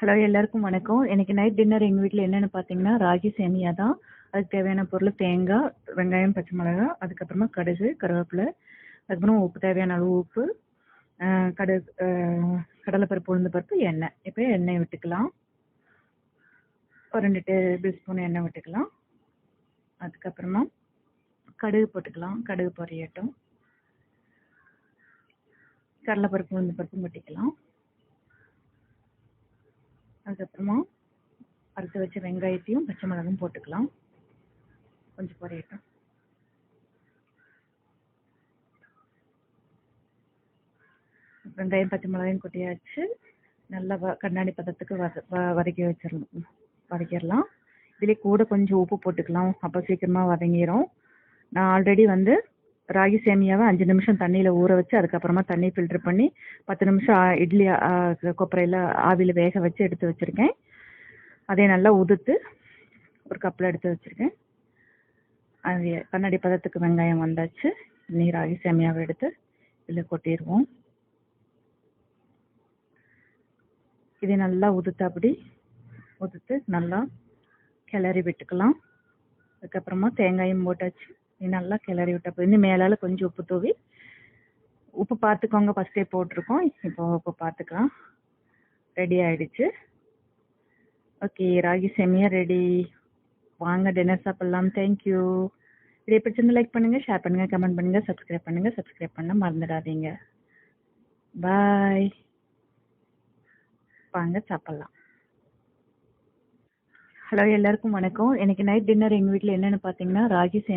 Hello எல்லாருக்கும் வணக்கம். இன்னைக்கு நைட் டின்னர் எங்கள் வீட்டில் என்னென்னு பார்த்தீங்கன்னா ராகி சேமியா தான். அதுக்கு தேவையான பொருள் தேங்காய் வெங்காயம் பச்சை மிளகா அதுக்கப்புறமா கடுகு கருவேப்பிலை அதுக்கப்புறம் உப்பு தேவையான அளவு உப்பு ஆஹ் கடுகு கடலைப்பருப்பு உளுந்து பருப்பு எண்ணெய். இப்போ எண்ணெய் விட்டுக்கலாம். ஒரு ரெண்டு டேபிள் ஸ்பூன் எண்ணெய் விட்டுக்கலாம். அதுக்கப்புறமா கடுகு போட்டுக்கலாம். கடுகு பொரியட்டும். கடலைப்பருப்பு உளுந்து பருப்பும் விட்டுக்கலாம். அதுக்கப்புறமா அறுத்து வச்ச வெங்காயத்தையும் பச்சை மிளகும் போட்டுக்கலாம். கொஞ்சம் பொரியட்டும். வெங்காயம் பச்சை மிளகாயும் கொட்டியாச்சு. நல்லா வ கண்ணாடி பதத்துக்கு வத வ- வதக்கி வச்சிடணும் வதக்கிடலாம். இதுலேயே கூட கொஞ்சம் உப்பு போட்டுக்கலாம். அப்போ சீக்கிரமாக வதங்கிடும் நான் ஆல்ரெடி வந்து ராகி சேமியாவை அஞ்சு நிமிஷம் தண்ணியில் ஊற வச்சு அதுக்கப்புறமா தண்ணி ஃபில்டர் பண்ணி பத்து நிமிஷம் இட்லி கொப்பரையில் ஆவியில் வேக வச்சு எடுத்து வச்சுருக்கேன். அதை நல்லா உதுத்து ஒரு கப்பில் எடுத்து வச்சுருக்கேன். அது கண்ணாடி பதத்துக்கு வெங்காயம் வந்தாச்சு. நீ ராகி சேமியாவை எடுத்து இதில் கொட்டிடுவோம். இதை நல்லா உதுத்தாப்படி உதுத்து நல்லா கிளறி விட்டுக்கலாம். அதுக்கப்புறமா தேங்காயும் போட்டாச்சு. நீ நல்லா கிளறி விட்ட இன்னும் மேலால கொஞ்சம் உப்பு தூவி உப்பு பார்த்துக்கோங்க. ஃபஸ்ட்டே போட்டிருக்கோம். இப்போ உப்பு பார்த்துக்கலாம். ரெடி ஆயிடுச்சு. ஓகே ராகி சேமியா ரெடி வாங்க டின்னர் சாப்பிட்லாம். தேங்க்யூ இதை பிடிச்சிருந்து லைக் பண்ணுங்கள் ஷேர் பண்ணுங்கள் கமெண்ட் பண்ணுங்கள் சப்ஸ்கிரைப் பண்ணுங்கள் சப்ஸ்கிரைப் பண்ண மறந்துடாதீங்க. பாய் வாங்க சாப்பிட்லாம். ஹலோ எல்லாருக்கும் வணக்கம். இன்னைக்கு நைட் டின்னர் எங்கள் வீட்டில் என்னென்னு பார்த்தீங்கன்னா ராகி சேமி